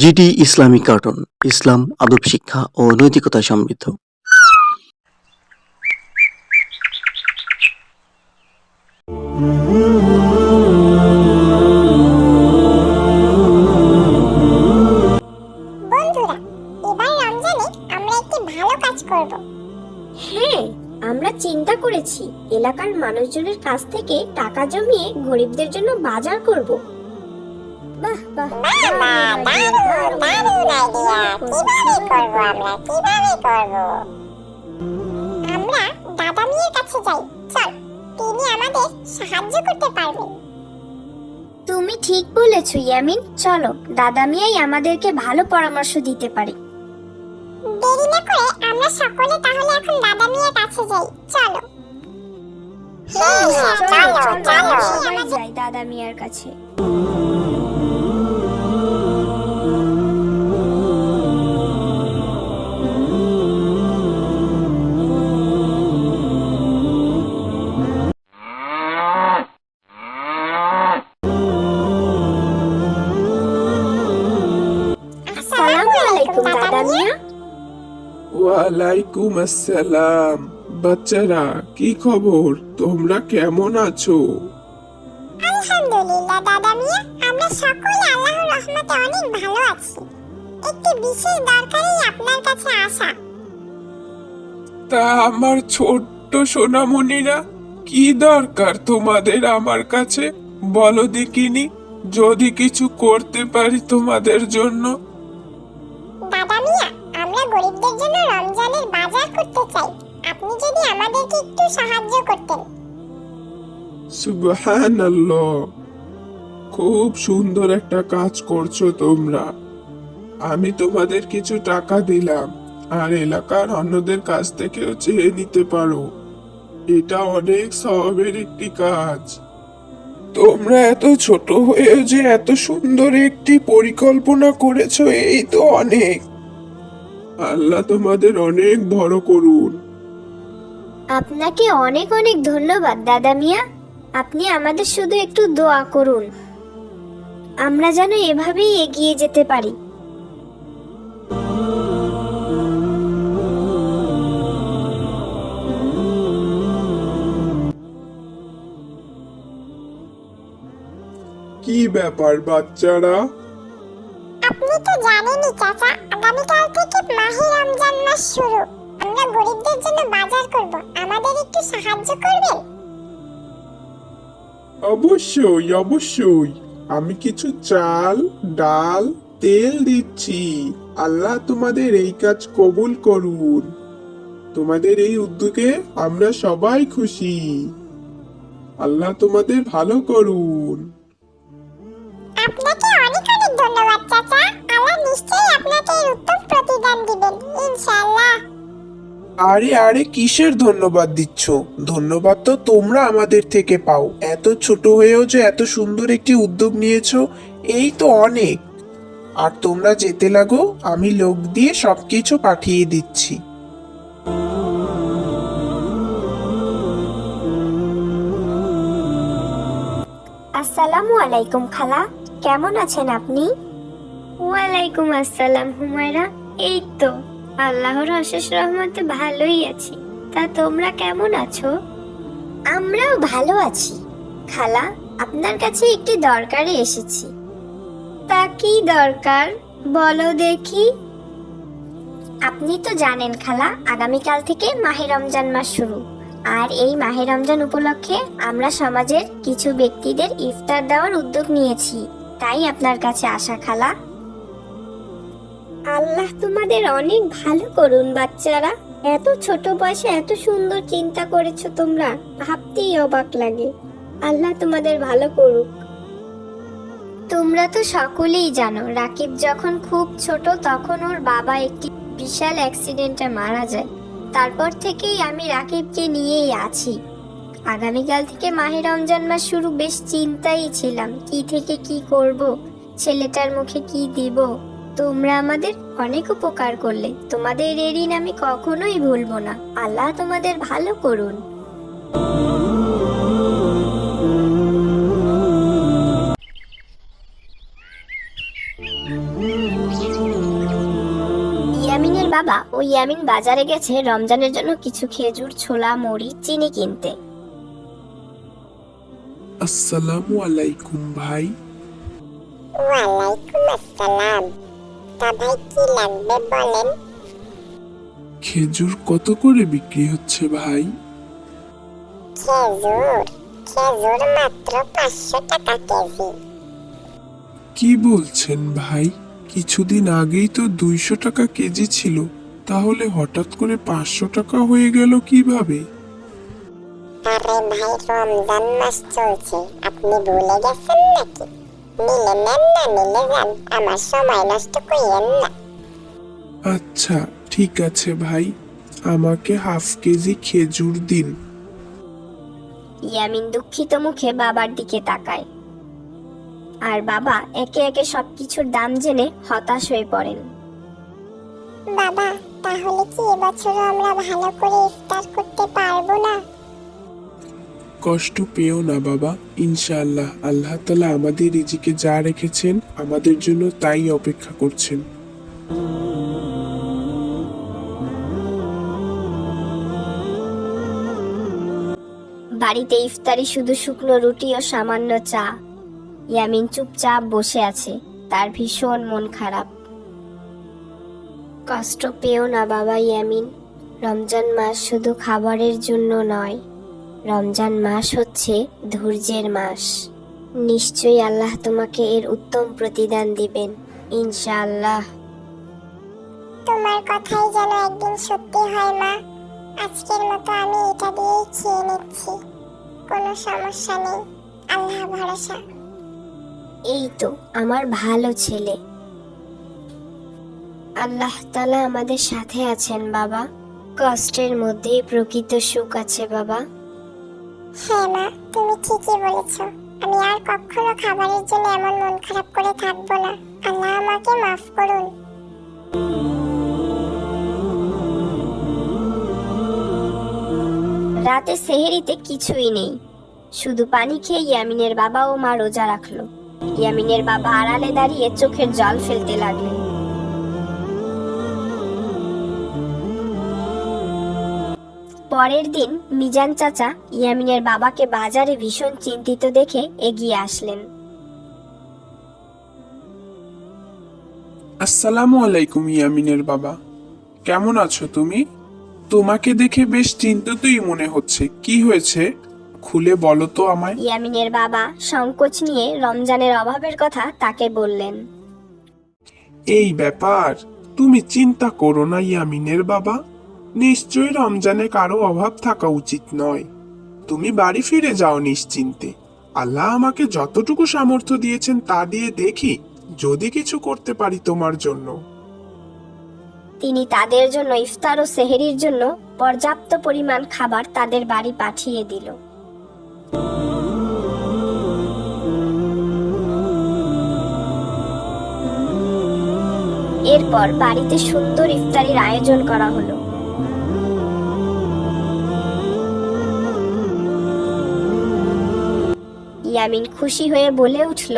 GD Islamic cartoon ইসলাম আদব শিক্ষা ও নৈতিকতা সমৃদ্ধ। বন্ধুরা এবার রমজানে আমরা একটি ভালো কাজ করব। হ্যাঁ আমরা চিন্তা করেছি এলাকার মানুষজনের কাছ থেকে টাকা জমিয়ে গরিবদের জন্য বাজার করব। বাহ বাহ দারুণ দারুণ আইডিয়া কীভাবে করব আমরা কীভাবে করব আমরা দাদা মিয়ার কাছে যাই চল তিনি আমাদের সাহায্য করতে পারবেন তুমি ঠিক বলেছ ইয়ামিন। চলো দাদা মিয়াই আমাদেরকে ভালো পরামর্শ দিতে পারে। দেরি না করে আমরা সকলে তাহলে এখন দাদা মিয়ার কাছে যাই। চলো। হ্যাঁ চলো চলো যাই দাদা মিয়ার কাছে। ওয়ালাইকুম আসসালাম। বাচ্চারা কি খবর? তোমরা কেমন আছো? আলহামদুলিল্লাহ দাদা মিয়া। আমরা সকলে আল্লাহর রহমতে অনেক ভালো আছি। একটি বিশেষ দরকারেই আপনার কাছে আসা। তা আমার ছোট্ট সোনামণিরা কি দরকার তোমাদের আমার কাছে? বলো দেখিনি যদি কিছু করতে পারি তোমাদের জন্য। দাদা মিয়া আমরা গরিবদের জন্য রমজানের বাজার করতে চাই, আপনি যদি আমাদেরকে একটু সাহায্য করতেন। সুবহানাল্লাহ, খুব সুন্দর একটা কাজ করছ তোমরা। আমি তোমাদের কিছু টাকা দিলাম, আর এলাকার অন্যদের কাছ থেকেও চেয়ে নিতে পারো। এটা অনেক সবের একটি কাজ। তোমরা এত ছোট হয়েও যে এত সুন্দর একটি পরিকল্পনা করেছ, এই তো অনেক। আল্লাহ তোমাদের অনেক বড় করুন। আপনাকে অনেক অনেক ধন্যবাদ দাদা মিয়া। আপনি আমাদের শুধু একটু দোয়া করুন। আমরা যেন এভাবেই এগিয়ে যেতে পারি। কি ব্যাপার বাচ্চারা? তো জানেনই চাচা আগামীকাল থেকে মাহে রমজান মাস শুরু। আমরা গরিবদের জন্য বাজার করব। আমাদের একটু সাহায্য করবেন অবশ্যই অবশ্যই। আমি কিছু চাল ডাল তেল দিচ্ছি। আল্লাহ তোমাদের এই কাজ কবুল করুন। তোমাদের এই উদ্যোগে আমরা সবাই খুশি। আল্লাহ তোমাদের ভালো করুন। আপনাকে অনেক অনেক ধন্যবাদ চাচা। আল্লাহ নিশ্চয়ই আপনাকে এর উত্তম প্রতিদান দিবেন ইনশাআল্লাহ। আরে আরে কিসের ধন্যবাদ দিচ্ছ? ধন্যবাদ তো তোমরা আমাদের থেকে পাও। এত ছোট হয়েও যে এত সুন্দর একটি উদ্যোগ নিয়েছো এই তো অনেক। আর তোমরা যেতে লাগো আমি লোক দিয়ে সবকিছু পাঠিয়ে দিচ্ছি। আসসালামু আলাইকুম খালা। কেমন আছেন আপনি? ওয়ালাইকুম আসসালাম হুমায়রা। এই তো আল্লাহর অশেষ রহমতে ভালোই আছি। তা তোমরা কেমন আছো? আমরাও ভালো আছি। খালা আপনার কাছে একটি দরকারে এসেছি। তা কি দরকার? বলো দেখি। আপনি তো জানেন খালা আগামীকাল থেকে মাহে রমজান মাস শুরু। আর এই মাহে রমজান উপলক্ষে আমরা সমাজের কিছু ব্যক্তিদের ইফতার দেওয়ার উদ্যোগ নিয়েছি। তাই আপনার কাছে আসা, খালা। আল্লাহ তোমাদের অনেক ভালো করুন, বাচ্চারা। এত ছোট বয়সে এত সুন্দর চিন্তা করেছ তোমরা, ভাবতেই অবাক লাগে। আল্লাহ তোমাদের ভালো করুক। তোমরা তো সকলেই জানো, রাকিব যখন খুব ছোট তখন ওর বাবা একটি বিশাল অ্যাক্সিডেন্টে মারা যায়। তারপর থেকেই আমি রাকিবকে নিয়েই আছি। আগামীকাল থেকে মাহে রমজান মাস শুরু, বেশ চিন্তাই ছিলাম, কি থেকে কি করব? ছেলেটার মুখে কি দিব? তোমরা আমাদের অনেক উপকার করলে, তোমাদের এ ঋণ আমি কখনোই ভুলবো না, আল্লাহ তোমাদের ভালো করুন। ইয়ামিনের বাবা ও ইয়ামিন বাজারে গেছে রমজানের জন্য কিছু খেজুর, ছোলা, মুড়ি, চিনি কিনতে। আসসালামু আলাইকুম ভাই। ওয়ালাইকুম আসসালাম। তা ভাই কি লাগবে বলেন? খেজুর কত করে বিক্রি হচ্ছে ভাই? খেজুর? খেজুর মাত্র পাঁচশো টাকা কেজি। কি বলছেন ভাই? কিছুদিন আগেই তো দুইশো টাকা কেজি ছিল তাহলে হঠাৎ করে পাঁচশো টাকা হয়ে গেল কীভাবে? আরে ভাই রমজান মাস চলছে। আপনি ভুলে গেছেন নাকি? নিলে নেন না নিলে যান। আমার সময় নষ্ট করিয়েন না। আচ্ছা ঠিক আছে ভাই। আমাকে হাফ কেজি খেজুর দিন। ইয়ামিন দুঃখিত মুখে বাবার দিকে তাকায়। আর বাবা একে একে সবকিছুর দাম জেনে হতাশ হয়ে পড়েন। বাবা তাহলে কি এবছর আমরা ভালো করে ইফতার করতে পারব না? কষ্ট পেও না বাবা, ইনশাআল্লাহ। আল্লাহ তালা আমাদের রিজিকে যা রেখেছেন, আমাদের জন্য তাই অপেক্ষা করছেন। বাড়িতে ইফতারি শুধু শুকনো রুটি ও সামান্য চা। ইয়ামিন চুপচাপ বসে আছে, তার ভীষণ মন খারাপ। কষ্ট পেও না বাবা, ইয়ামিন। রমজান মাস শুধু খাবারের জন্য নয়। রমজান মাস হচ্ছে ধৈর্যের মাস। নিশ্চয়ই আল্লাহ তোমাকে এর উত্তম প্রতিদান দিবেন ইনশাআল্লাহ। তোমার কথাই যেন একদিন সত্যি হয় মা। আজকের মতো আমি এটা দিয়েই খেয়ে নিচ্ছি। কোনো সমস্যা নেই। আল্লাহ ভরসা। এই তো আমার ভালো ছেলে। আল্লাহ তালা আমাদের সাথে আছেন বাবা। কষ্টের মধ্যেই প্রকৃত সুখ আছে বাবা। হ্যাঁ মা, তুমি ঠিকই বলেছ। আমি আর কখনো খাবারের জন্য এমন মন খারাপ করে থাকব না। আল্লাহ আমাকে মাফ করুন। রাতে সেহেরিতে কিছুই নেই। শুধু পানি খেয়ে ইয়ামিনের বাবা ও মা রোজা রাখল। ইয়ামিনের বাবা আড়ালে দাঁড়িয়ে চোখের জল ফেলতে লাগলেন। পরের দিন মিজান চাচা ইয়ামিনের বাবাকে বাজারে ভীষণ চিন্তিত দেখে এগিয়ে আসলেন। আসসালামু আলাইকুম ইয়ামিনের বাবা। কেমন আছো তুমি? তোমাকে দেখে বেশ চিন্তিতই মনে হচ্ছে। কি হয়েছে? খুলে বলো তো আমায়। ইয়ামিনের বাবা সংকোচ নিয়ে রমজানের অভাবের কথা তাকে বললেন। এই ব্যাপার তুমি চিন্তা করো না ইয়ামিনের বাবা। নিশ্চয়ই রমজানে কারও অভাব থাকা উচিত নয়। তুমি বাড়ি ফিরে যাও নিশ্চিন্তে। আল্লাহ আমাকে যতটুকু সামর্থ্য দিয়েছেন তা দিয়ে দেখি যদি কিছু করতে পারি তোমার জন্য। তিনি তাদের জন্য ইফতার ও সেহেরির জন্য পর্যাপ্ত পরিমাণ খাবার তাদের বাড়ি পাঠিয়ে দিল। এরপর বাড়িতে সুন্দর ইফতারির আয়োজন করা হলো। ইয়ামিন খুশি হয়ে বলে উঠল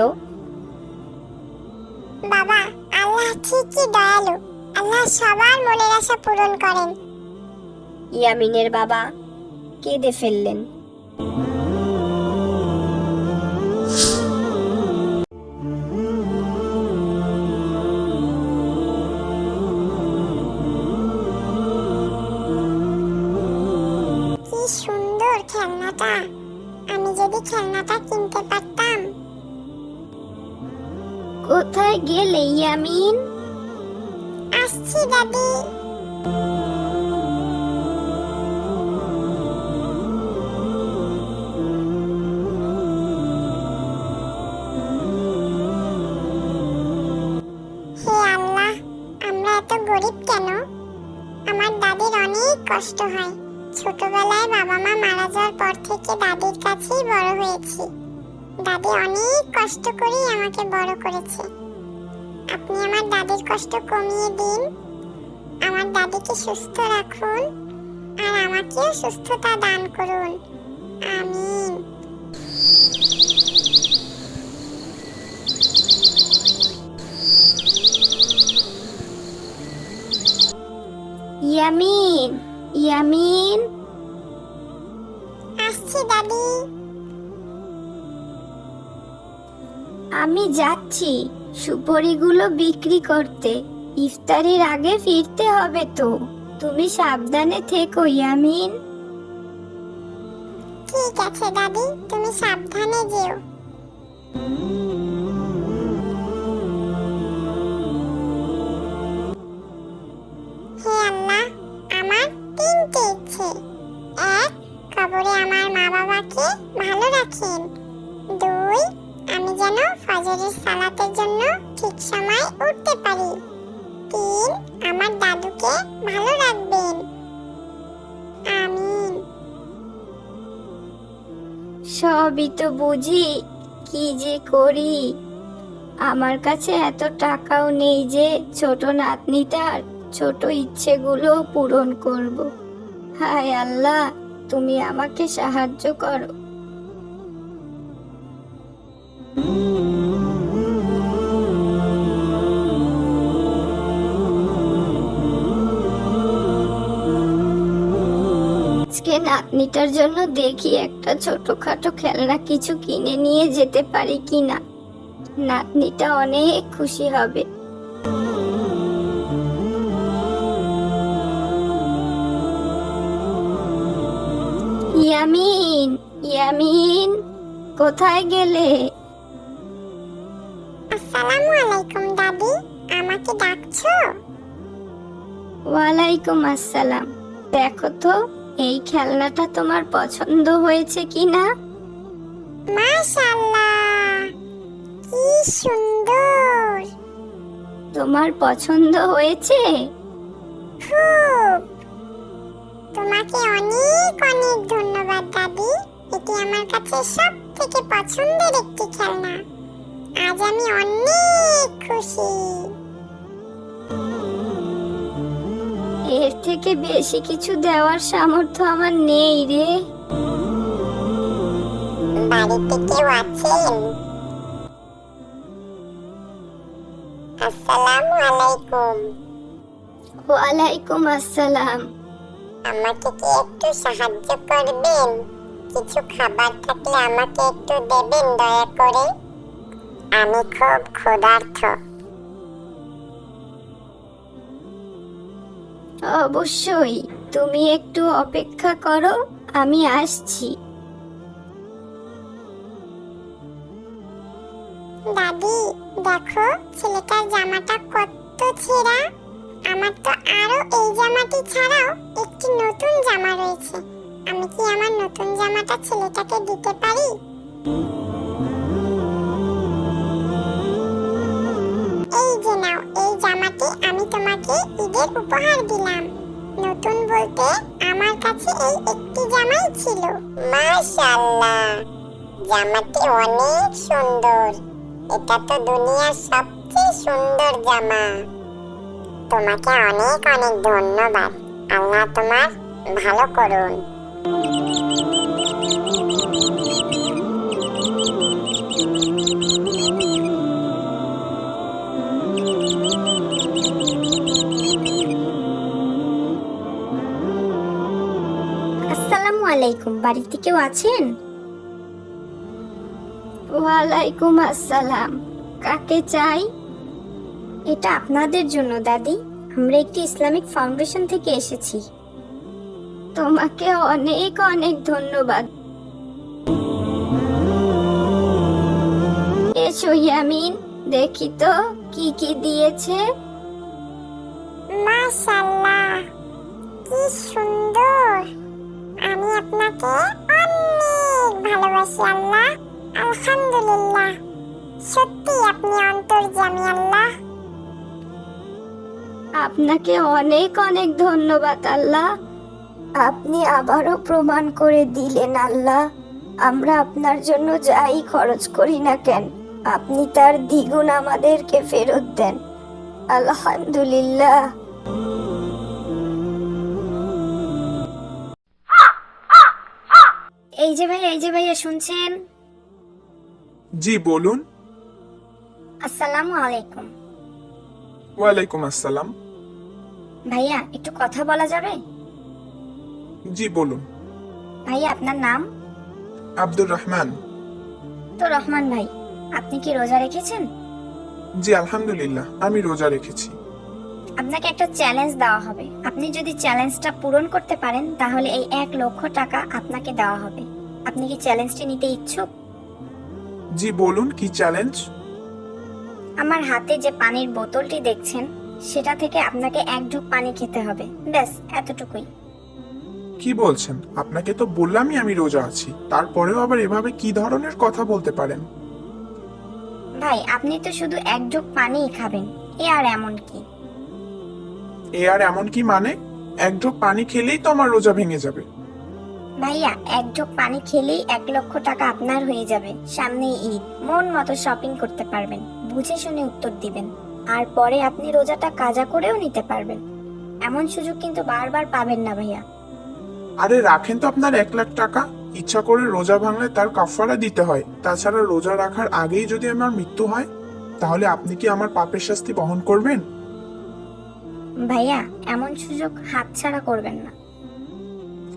বাবা আল্লাহ ঠিকই দয়ালু। আল্লাহ সবার মনের আশা পূরণ করেন। ইয়ামিনের বাবা কেঁদে ফেললেন। কি সুন্দর খেলনাটা। আমি যদি খেলনাটা কিনতে কোথায় গেলে ইয়ামিন আসছি, দাদি। গরিব কেন? আমার দাদির অনেক কষ্ট হয়। ছোটবেলায় বাবা মা মারা যাওয়ার পর থেকে দাদির কাছেই বড় হয়েছি। দাদি অনেক কষ্ট করেই আমাকে বড় করেছে। আপনি আমার দাদির কষ্ট কমিয়ে দিন। আমার দাদিকে সুস্থ রাখুন আর আমাকেও সুস্থতা দান করুন। আমিন। ইয়ামিন ইয়ামিন। আসছি দাদি। আমি যাচ্ছি। সুপরিগুলো বিক্রি করতে। ইফতারির আগে ফিরতে হবে তো। তুমি সাবধানে থেকো, ইয়ামিন। ঠিক আছে, দাদি। তুমি সাবধানে যেও। সবই তো বুঝি, কি যে করি? আমার কাছে এত টাকাও নেই যে ছোট নাতনিটার ছোট ইচ্ছেগুলো পূরণ করব। হায় আল্লাহ, তুমি আমাকে সাহায্য করো। নাতনিটার জন্য দেখি একটা ছোটখাটো খেলনা কিছু কিনে নিয়ে যেতে পারি কিনা। নাতনিটা অনেক খুশি হবে। ইয়ামিন ইয়ামিন কোথায় গেলে? আসসালামু আলাইকুম দাদি। আমাকে ডাকছো? ওয়ালাইকুম আসসালাম। দেখো তো। এই খেলনাটা তোমার পছন্দ হয়েছে কিনা? মাশাআল্লাহ কি সুন্দর। তোমার পছন্দ হয়েছে? খুব। তোমাকে অনেক অনেক ধন্যবাদ দাদি। এটি আমার কাছে সব থেকে পছন্দের একটি খেলনা। আজ আমি অনেক খুশি। থেকে বেশি কিছু দেওয়ার সামর্থ্য আমার নেই রে। বাড়িতে কেউ আছেন? আসসালামু আলাইকুম। ওয়ালাইকুম আসসালাম। আমাকে কি একটু সাহায্য করবেন? কিছু খাবার থাকলে আমাকে একটু দেবেন দয়া করে? আমি খুব ক্ষুধার্ত অবশ্যই, তুমি একটু অপেক্ষা করো, আমি আসছি। দাদি, দেখো, ছেলেটার জামাটা কত ছেঁড়া। আমার তো আরও এই জামাটি ছাড়াও একটি নতুন জামা রয়েছে। আমি কি আমার নতুন জামাটা ছেলেটাকে দিতে পারি? যে নাও, এই জামাটি আমি তোমাকে ঈদের উপহার দিলাম। নতুন বলতে আমার কাছে এই একটি জামাই ছিল। মাশাআল্লাহ, জামাটি অনেক সুন্দর। এটা তো দুনিয়ার সবচেয়ে সুন্দর জামা। তোমাকে অনেক অনেক ধন্যবাদ। আল্লাহ তোমার ভালো করুন। আলাইকুম, বাড়িতে কেউ আছেন? ওয়ালাইকুম আসসালাম, কাকে চাই? এটা আপনাদের জন্য, দাদি। আমরা একটি ইসলামিক ফাউন্ডেশন থেকে এসেছি। তোমাকে অনেক অনেক ধন্যবাদ। এসো, ইয়ামিন, দেখি তো কি কি দিয়েছে। মাশাআল্লাহ, কি সুন্দর। আমি আপনাকে অনেক ভালোবাসি, আল্লাহ। আলহামদুলিল্লাহ। সত্যি আপনি অন্তর্যামী, আল্লাহ। আপনাকে অনেক অনেক ধন্যবাদ, আল্লাহ। আপনি আবারও প্রমাণ করে দিলেন, আল্লাহ। আমরা আপনার জন্য যাই খরচ করি না কেন, আপনি তার দ্বিগুণ আমাদেরকে ফেরত দেন। আলহামদুলিল্লাহ। যে ভাইয়া শুনছেন? জি বলুন। আসসালামু আলাইকুম। ওয়ালাইকুম আসসালাম। ভাইয়া একটু কথা বলা যাবে? জি বলুন। ভাইয়া আপনার নাম? আব্দুর রহমান। তো রহমান ভাই আপনি কি রোজা রেখেছেন? জি আলহামদুলিল্লাহ আমি রোজা রেখেছি। আপনাকে একটা চ্যালেঞ্জ দেওয়া হবে। আপনি যদি চ্যালেঞ্জটা পূরণ করতে পারেন তাহলে এই এক লক্ষ টাকা আপনাকে দেওয়া হবে। আপনি কি চ্যালেঞ্জটি নিতে ইচ্ছুক? জি বলুন কি চ্যালেঞ্জ? আমার হাতে যে পানির বোতলটি দেখছেন সেটা থেকে আপনাকে এক ঢোক পানি খেতে হবে। ব্যাস এতটুকুই। কি বলছেন? আপনাকে তো বললামই আমি রোজা আছি। তারপরেও আবার এভাবে কি ধরনের কথা বলতে পারেন? ভাই আপনি তো শুধু এক ঢোক পানিই খাবেন। এ আর এমন কি? এ আর এমন কি মানে? এক ঢোক পানি খেলেই তো আমার রোজা ভেঙে যাবে। ভাইয়া এক ঢোক পানি খেলেই এক লক্ষ টাকা আপনার হয়ে যাবে। সামনে ঈদ। মন মতো শপিং করতে পারবেন। বুঝে শুনে উত্তর দিবেন। আর পরে আপনি রোজাটা কাজা করেও নিতে পারবেন। এমন সুযোগ কিন্তু বারবার পাবেন না ভাইয়া। আরে রাখেন তো আপনার এক লাখ টাকা। ইচ্ছা করে রোজা ভাঙলে তার কাফারা দিতে হয়। তাছাড়া রোজা রাখার আগেই যদি আমার মৃত্যু হয় তাহলে আপনি কি আমার পাপের শাস্তি বহন করবেন? ভাইয়া এমন সুযোগ হাতছাড়া করবেন না।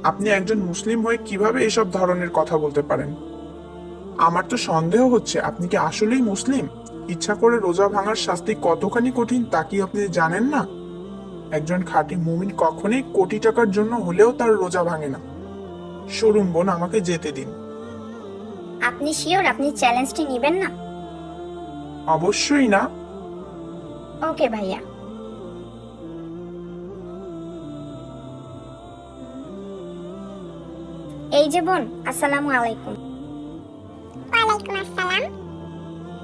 আপনি একজন মুসলিম হয়ে কীভাবে এসব ধরনের কথা বলতে পারেন? আমার তো সন্দেহ হচ্ছে আপনি কি আসলেই মুসলিম? ইচ্ছা করে রোজা ভাঙার শাস্তি কতখানি কঠিন তা কি আপনি জানেন না? একজন খাঁটি মুমিন কখনোই কোটি টাকার জন্য হলেও তার রোজা ভাঙে না। সরুন বোন আমাকে যেতে দিন। আপনি শিওর আপনি চ্যালেঞ্জটি নেবেন না? অবশ্যই না। ওকে ভাইয়া। এই যে বোন আসসালামু আলাইকুম। ওয়ালাইকুম আসসালাম।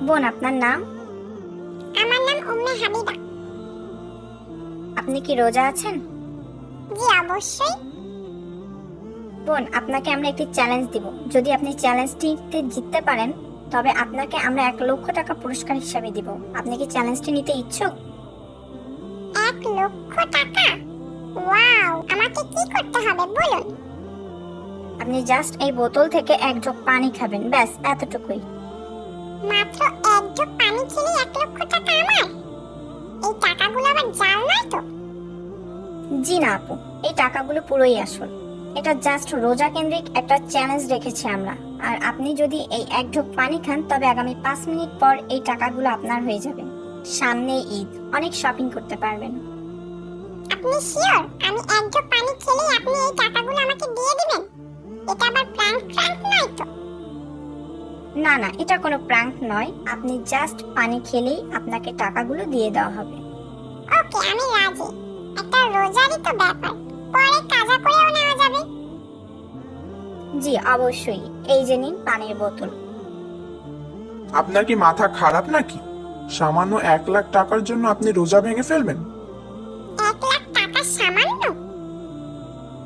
বোন আপনার নাম? আমার নাম উম্মে হাবিবা আপনি কি রোজা আছেন? জি অবশ্যই। বোন আপনাকে আমরা একটি চ্যালেঞ্জ দিব। যদি আপনি চ্যালেঞ্জটিতে জিততে পারেন তবে আপনাকে আমরা এক লক্ষ টাকা পুরস্কার হিসাবে দিব। আপনি কি চ্যালেঞ্জটি নিতে ইচ্ছুক? এক লক্ষ টাকা? ওয়াও আমাকে কি করতে হবে বলুন। আপনি জাস্ট এই বোতল থেকে এক জগ পানি খাবেন ব্যাস এতটুকুই। মাত্র এক জগ পানি খেলে এক লক্ষ টাকা আমার। এই টাকাগুলো আবার জাল নয় তো? জি না আপু এই টাকাগুলো পুরোই আসল। এটা জাস্ট রোজা কেন্দ্রিক একটা চ্যালেঞ্জ রেখেছি আমরা। আর আপনি যদি এই এক ঢোক পানি খান তবে আগামী পাঁচ মিনিট পর এই টাকাগুলো আপনার হয়ে যাবে। সামনে ঈদ অনেক শপিং করতে পারবেন। আপনি শিওর আমি এক জগ পানি খেলেই আপনি এই টাকাগুলো আমাকে দিয়ে দিবেন? এটা আবার প্র্যাঙ্ক প্র্যাঙ্ক নয় তো? না না এটা কোনো প্র্যাঙ্ক নয়। আপনি জাস্ট পানি খেলেই আপনাকে টাকাগুলো দিয়ে দেওয়া হবে। ওকে আমি রাজি। একটা রোজারই তো ব্যাপার। পরে কাজা করেও নেওয়া যাবে। জি অবশ্যই। এই যে নিন পানির বোতল। আপনার কি মাথা খারাপ নাকি? সামান্য এক লাখ টাকার জন্য আপনি রোজা ভেঙে ফেলবেন। এক লাখ টাকা সামান্য?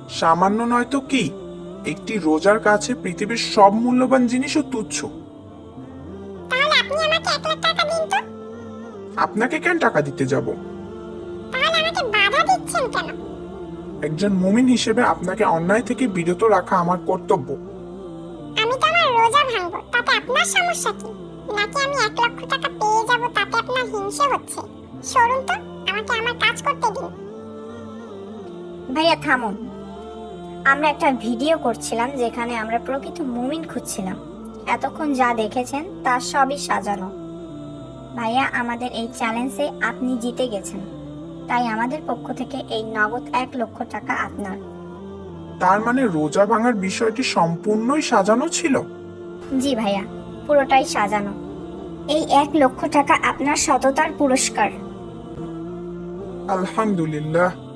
সামান্য নয় তো কি? একটি রোজার কাছে পৃথিবীর সব মূল্যবান জিনিসও তুচ্ছ। তাহলে আপনি আমাকে এক লাখ টাকা দিন তো। আপনাকে কেন টাকা দিতে যাব? তাহলে আমাকে বাধা দিচ্ছেন কেন? একজন মুমিন হিসেবে আপনাকে অন্যায় থেকে বিরত রাখা আমার কর্তব্য। আমি তো আমার রোজা ভাঙবো তাতে আপনার সমস্যা কি? নাকি আমি এক লক্ষ টাকা পেয়ে যাব তাতে আপনার হিংসে হচ্ছে? সরুন তো আমাকে আমার কাজ করতে দিন। ভাইয়া থামুন। আমরা একটা ভিডিও করছিলাম যেখানে আমরা প্রকৃত মুমিন খুঁজছিলাম। এতক্ষণ যা দেখেছেন তা সবই সাজানো। ভাইয়া আমাদের এই চ্যালেঞ্জে আপনি জিতে গেছেন। তাই আমাদের পক্ষ থেকে এই নগদ এক লক্ষ টাকা আপনার। তার মানে রোজা ভাঙার বিষয়টি সম্পূর্ণই সাজানো ছিল? জি ভাইয়া পুরোটাই সাজানো। এই এক লক্ষ টাকা আপনার সততার পুরস্কার। আলহামদুলিল্লাহ।